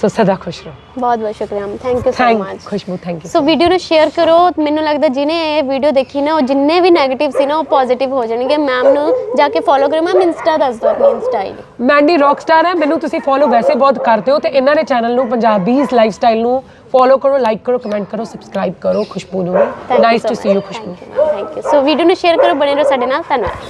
A: ਸੋ ਸਦਾ ਖੁਸ਼ ਰਹੋ।
B: ਬਹੁਤ ਬਹੁਤ ਸ਼ੁਕਰੀਆ thank you so
A: thank
B: much
A: Khushboo thank you
B: so video ਨੂੰ ਸ਼ੇਅਰ ਕਰੋ। ਮੈਨੂੰ ਲੱਗਦਾ ਜਿਹਨੇ ਇਹ ਵੀਡੀਓ ਦੇਖੀ ਨਾ ਉਹ ਜਿੰਨੇ ਵੀ 네ਗੇਟਿਵ ਸੀ ਨਾ ਉਹ ਪੋਜ਼ਿਟਿਵ ਹੋ ਜਾਣਗੇ। ਮੈਮ ਨੂੰ ਜਾ ਕੇ ਫੋਲੋ ਕਰੋ। ਮੈਮ ਇੰਸਟਾ ਦੱਸ ਦਿਓ ਆਪਣੀ ਇੰਸਟਾ ਆਈਡੀ
A: ਮੈਂਡੀ ਰੌਕਸਟਾਰ ਹੈ ਮੈਨੂੰ ਤੁਸੀਂ ਫੋਲੋ ਵੈਸੇ ਬਹੁਤ ਕਰਦੇ ਹੋ ਤੇ ਇਹਨਾਂ ਦੇ ਚੈਨਲ ਨੂੰ ਪੰਜਾਬੀਜ਼ ਲਾਈਫਸਟਾਈਲ ਨੂੰ ਫੋਲੋ ਕਰੋ ਲਾਈਕ ਕਰੋ ਕਮੈਂਟ ਕਰੋ ਸਬਸਕ੍ਰਾਈਬ ਕਰੋ ਖੁਸ਼ਬੂ ਨੂੰ nice to see you Khushboo.
B: Thank you so video ਨੂੰ ਸ਼ੇਅਰ ਕਰੋ ਬਣੇ ਰਹੋ ਸਾਡੇ ਨਾਲ। ਧੰਨਵਾਦ।